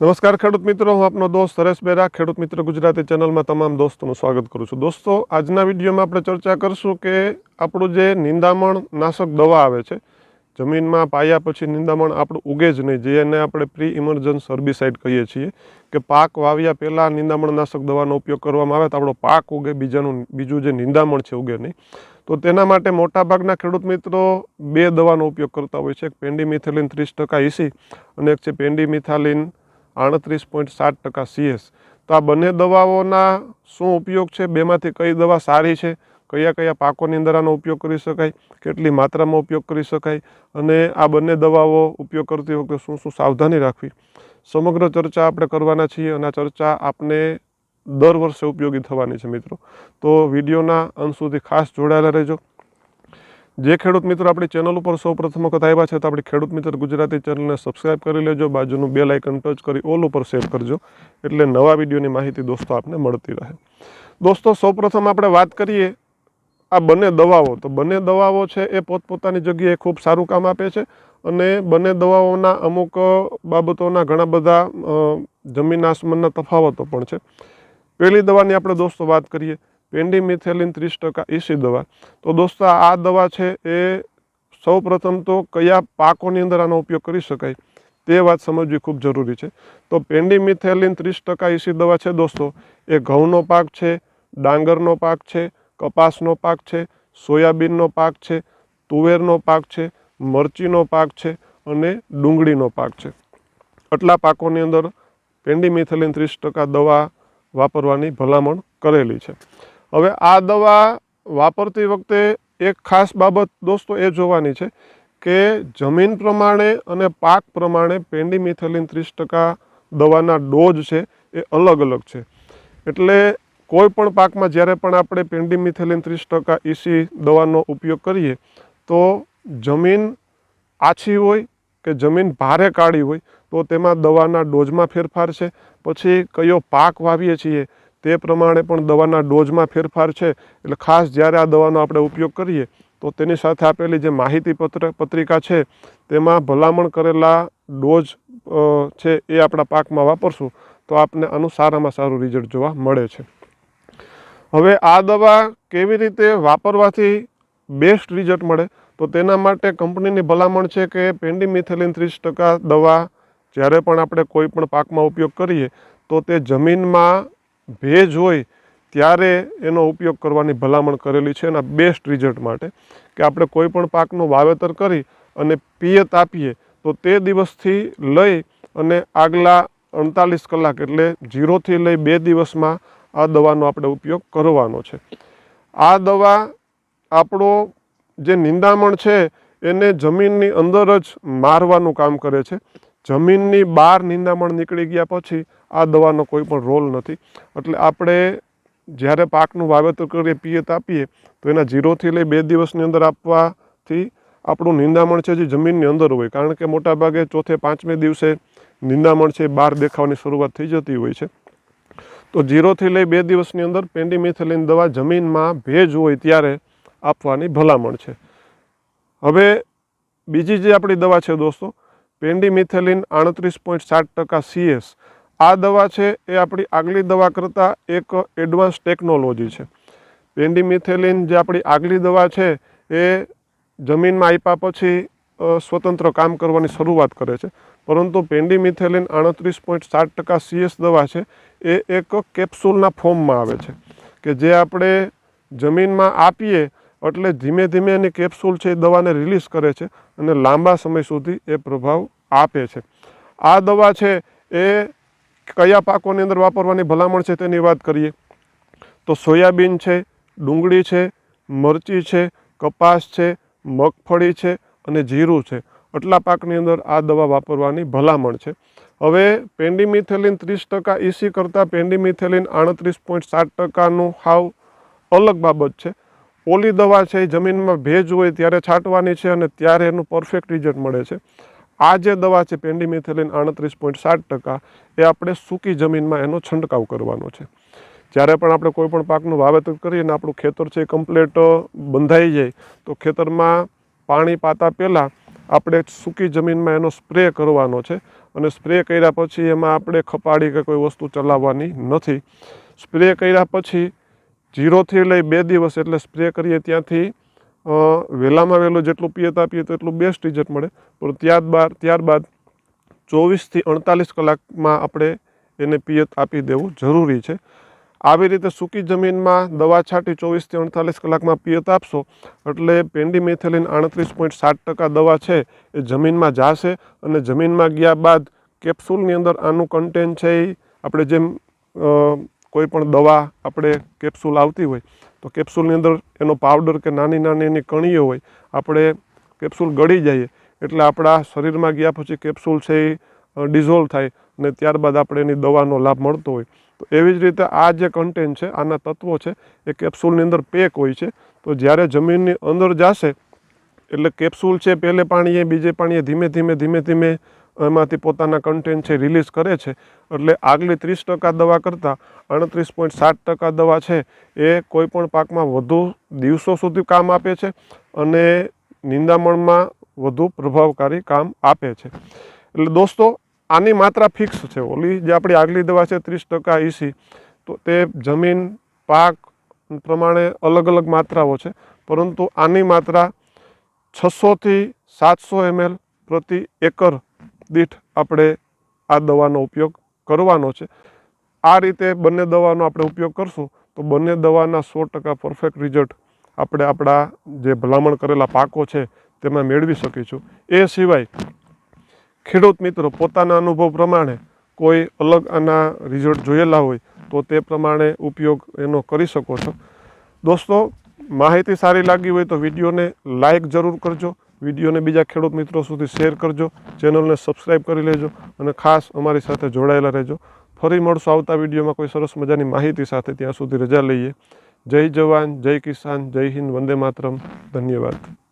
નમસ્કાર ખેડૂત મિત્રો, હું આપનો દોસ્ત હરેશ બેરા, ખેડૂત મિત્ર ગુજરાતી ચેનલમાં તમામ દોસ્તોનું સ્વાગત કરું છું. દોસ્તો, આજના વિડીયોમાં આપણે ચર્ચા કરશું કે આપણું જે નિંદામણ નાશક દવા આવે છે, જમીનમાં પાયા પછી નિંદામણ આપણું ઉગે જ નહીં, જેને આપણે પ્રી ઇમરજન્સ હર્બિસાઇડ કહીએ છીએ, કે પાક વાવ્યા પહેલાં નિંદામણ નાશક દવાનો ઉપયોગ કરવામાં આવે તો આપણો પાક ઉગે, બીજાનું, બીજું જે નિંદામણ છે ઉગે નહીં. તો તેના માટે મોટાભાગના ખેડૂત મિત્રો બે દવાનો ઉપયોગ કરતા હોય છે, એક પેન્ડીમિથેલિન ત્રીસ ટકા ઇસી અને એક છે પેન્ડીમિથાલિન આડત્રીસ પોઈન્ટ સાત ટકા સીએસ તો આ બંને દવાઓના શું ઉપયોગ છે? બેમાંથી કઈ દવા સારી છે? કયા કયા પાકોની અંદર આનો ઉપયોગ કરી શકાય? કેટલી માત્રામાં ઉપયોગ કરી શકાય? અને આ બંને દવાઓ ઉપયોગ કરતી વખતે શું શું સાવધાની રાખવી? સમગ્ર ચર્ચા આપણે કરવાના છીએ અને આ ચર્ચા આપને દર વર્ષે ઉપયોગી થવાની છે મિત્રો. તો વિડીયોના અંત સુધી ખાસ જોડાયેલા રહેજો. જે ખેડૂત મિત્રો આપણી ચેનલ ઉપર સૌ પ્રથમ વખત આવ્યા છે તો આપણી ખેડૂત મિત્ર ગુજરાતી ચેનલને સબસ્ક્રાઇબ કરી લેજો. બાજુનું બેલ આઇકન ટચ કરી ઓલ ઉપર સેવ કરજો. એટલે નવા વિડીયોની માહિતી દોસ્તો આપને મળતી રહે. દોસ્તો, સૌપ્રથમ આપણે વાત કરીએ આ બંને દવાઓ. તો બંને દવાઓ છે એ પોતપોતાની જગ્યાએ ખૂબ સારું કામ આપે છે અને બંને દવાઓના અમુક બાબતોના ઘણા બધા જમીન આસમાનના તફાવતો પણ છે. પહેલી દવાની આપણે દોસ્તો વાત કરીએ. પેન્ડીમિથેલિન ત્રીસ ટકા ઈસી દવા. તો દોસ્તો, આ દવા છે એ સૌ પ્રથમ તો કયા પાકોની અંદર આનો ઉપયોગ કરી શકાય તે વાત સમજવી ખૂબ જરૂરી છે. તો પેન્ડીમિથેલિન ત્રીસ ટકા ઈસી દવા છે દોસ્તો, એ ઘઉંનો પાક છે, ડાંગરનો પાક છે, કપાસનો પાક છે, સોયાબીનનો પાક છે, તુવેરનો પાક છે, મરચીનો પાક છે અને ડુંગળીનો પાક છે. આટલા પાકોની અંદર પેન્ડીમિથેલિન ત્રીસ ટકા દવા વાપરવાની ભલામણ કરેલી છે. હવે આ દવા વાપરતી વખતે એક ખાસ બાબત દોસ્તો એ જોવાની છે કે જમીન પ્રમાણે અને પાક પ્રમાણે પેન્ડીમિથેલિન ત્રીસ ટકા દવાના ડોઝ છે એ અલગ અલગ છે. એટલે કોઈ પણ પાકમાં જ્યારે પણ આપણે પેન્ડીમિથેલિન ત્રીસ ટકા ઈસી દવાનો ઉપયોગ કરીએ, તો જમીન આછી હોય કે જમીન ભારે કાળી હોય, તો તેમાં દવાના ડોઝમાં ફેરફાર છે. પછી કયો પાક વાવીએ છીએ તે પ્રમાણે પણ દવાના ડોઝમાં ફેરફાર છે. એટલે ખાસ જ્યારે આ દવાનો આપણે ઉપયોગ કરીએ, તો તેની સાથે આપેલી જે માહિતી પત્ર, પત્રિકા છે, તેમાં ભલામણ કરેલા ડોઝ છે એ આપણા પાકમાં વાપરશું. તો આપને આનું સારામાં સારું રિઝલ્ટ જોવા મળે છે. હવે આ દવા કેવી રીતે વાપરવાથી બેસ્ટ રિઝલ્ટ મળે? તો તેના માટે કંપનીની ભલામણ છે કે પેન્ડીમિથેલિન ત્રીસ ટકા દવા જ્યારે પણ આપણે કોઈ પણ પાકમાં ઉપયોગ કરીએ, તો તે જમીનમાં ભેજ હોય ત્યારે એનો ઉપયોગ કરવાની ભલામણ કરેલી છે એના બેસ્ટ રિઝલ્ટ માટે કે આપણે કોઈ પણ પાકનું વાવેતર કરી અને પિયત આપીએ તો તે દિવસથી લઈ અને આગલા અડતાલીસ કલાક એટલે જીરોથી લઈ બે દિવસમાં આ દવાનો આપણે ઉપયોગ કરવાનો છે. આ દવા આપણો જે નિંદામણ છે એને જમીનની અંદર જ મારવાનું કામ કરે છે. જમીનની બહાર નિંદામણ નીકળી ગયા પછી આ દવાનો કોઈ પણ રોલ નથી. એટલે આપણે જ્યારે પાકનું વાવેતર કરીએ પિયત આપીએ તો એના જીરોથી લઈ બે દિવસની અંદર આપવાથી આપણું નિંદામણ છે જે જમીનની અંદર હોય. કારણ કે મોટાભાગે ચોથે, પાંચમે દિવસે નિંદામણ છે બહાર દેખાવાની શરૂઆત થઈ જતી હોય છે. તો જીરોથી લઈ બે દિવસની અંદર પેન્ડીમિથેલિન દવા જમીનમાં ભેજ હોય ત્યારે આપવાની ભલામણ છે. હવે બીજી જે આપણી દવા છે દોસ્તો પેન્ડીમિથેલિન આડત્રીસ પોઈન્ટ સાત ટકા સીએસ આ દવા છે એ આપણી આગલી દવા કરતાં એક એડવાન્સ ટેકનોલોજી છે. પેન્ડીમિથેલિન જે આપણી આગલી દવા છે એ જમીનમાં આપ્યા પછી સ્વતંત્ર કામ કરવાની શરૂઆત કરે છે. પરંતુ પેન્ડીમિથેલિન આડત્રીસ પોઈન્ટ સાત ટકા સીએસ દવા છે એ એક કેપ્સ્યુલના ફોર્મમાં આવે છે કે જે આપણે જમીનમાં આપીએ એટલે ધીમે ધીમે એની કેપ્સ્યુલ છે એ દવાને રિલીઝ કરે છે અને લાંબા સમય સુધી એ પ્રભાવ આપે છે. આ દવા છે એ કયા પાકોની અંદર વાપરવાની ભલામણ છે તેની વાત કરીએ. તો સોયાબીન છે, ડુંગળી છે, મરચી છે, કપાસ છે, મગફળી છે અને જીરું છે. આટલા પાકની અંદર આ દવા વાપરવાની ભલામણ છે. હવે પેન્ડીમિથેલિન ત્રીસ ટકા ઈસી કરતાં પેન્ડીમિથેલિન આડત્રીસ પોઈન્ટ સાત ટકાનું હાવ અલગ બાબત છે. ઓલી દવા છે, એ જમીનમાં ભેજ હોય ત્યારે છાંટવાની છે અને ત્યારે એનું પરફેક્ટ રિઝલ્ટ મળે છે. આ જે દવા છે પેન્ડીમેથેલિન આડત્રીસ પોઈન્ટ સાત ટકા. એ આપણે સૂકી જમીનમાં એનો છંટકાવ કરવાનો છે. જ્યારે પણ આપણે કોઈ પણ પાકનું વાવેતર કરીએ અને આપણું ખેતર છે એ કમ્પ્લેટ બંધાઈ જાય, તો ખેતરમાં પાણી પાતા પહેલાં આપણે સૂકી જમીનમાં એનો સ્પ્રે કરવાનો છે. અને સ્પ્રે કર્યા પછી એમાં આપણે ખપાડી કે કોઈ વસ્તુ ચલાવવાની નથી. સ્પ્રે કર્યા પછી જીરોથી લઈ બે દિવસ એટલે સ્પ્રે કરીએ ત્યાંથી વહેલામાં વહેલું જેટલું પિયત આપીએ તો એટલું બેસ્ટ રિઝલ્ટ મળે. પણ ત્યારબાદ ત્યારબાદ ચોવીસથી અડતાલીસ કલાકમાં આપણે એને પિયત આપી દેવું જરૂરી છે. આવી રીતે સૂકી જમીનમાં દવા છાંટી ચોવીસથી અડતાલીસ કલાકમાં પિયત આપશો, એટલે પેન્ડી મેથેલિન આડત્રીસ પોઈન્ટ સાત ટકા દવા છે એ જમીનમાં જાશે અને જમીનમાં ગયા બાદ કેપ્સ્યુલની અંદર આનું કન્ટેન છે એ આપણે જેમ કોઈ પણ દવા આપણે કેપ્સ્યુલ આવતી હોય, તો કેપ્સ્યુલની અંદર એનો પાવડર કે નાની નાની એની કણીઓ હોય, આપણે કેપ્સ્યુલ ગળી જઈએ. એટલે આપણા શરીરમાં ગયા પછી કેપ્સ્યુલ છે એ ડિઝોલ્વ થાય અને ત્યારબાદ આપણે એની દવાનો લાભ મળતો હોય. તો એવી જ રીતે આ જે કન્ટેન્ટ છે, આના તત્વો છે, એ કેપ્સ્યુલની અંદર પેક હોય છે. તો જ્યારે જમીનની અંદર જશે, એટલે કેપ્સ્યુલ છે પહેલે પાણીએ, બીજે પાણીએ ધીમે ધીમે ધીમે ધીમે એમાંથી પોતાના કન્ટેન્ટ છે રિલીઝ કરે છે. એટલે આગલી ત્રીસ ટકા દવા કરતાં અડત્રીસ પોઈન્ટ સાત ટકા દવા છે એ કોઈપણ પાકમાં વધુ દિવસો સુધી કામ આપે છે અને નિંદામણમાં વધુ પ્રભાવકારી કામ આપે છે. એટલે દોસ્તો, આની માત્રા ફિક્સ છે. ઓલી જે આપણી આગલી દવા છે ત્રીસ ટકા ઈસી તો તે જમીન, પાક પ્રમાણે અલગ અલગ માત્રાઓ છે. પરંતુ આની માત્રા છસોથી સાતસો એમએલ પ્રતિ એકર દીઠ આપણે આ દવાનો ઉપયોગ કરવાનો છે. આ રીતે બંને દવાનો આપણે ઉપયોગ કરશું તો બંને દવાના સો ટકા પરફેક્ટ રિઝલ્ટ આપણે આપણા જે ભલામણ કરેલા પાકો છે તેમાં મેળવી શકીશું. એ સિવાય ખેડૂત મિત્રો, પોતાના અનુભવ પ્રમાણે કોઈ અલગ આના રિઝલ્ટ જોયેલા હોય તો તે પ્રમાણે ઉપયોગ એનો કરી શકો છો. દોસ્તો, માહિતી સારી લાગી હોય તો વિડીયોને લાઈક જરૂર કરજો. વિડીયોને બીજા ખેડૂત મિત્રો સુધી શેર કરજો, ચેનલને સબસ્ક્રાઈબ કરી લેજો અને ખાસ અમારી સાથે જોડાયેલા રહેજો. ફરી મળશું આવતા વિડીયોમાં કોઈ સરસ મજાની માહિતી સાથે. ત્યાં સુધી રજા લઈએ. જય જવાન, જય કિસાન, જય હિન્દ, વંદે માતરમ. ધન્યવાદ.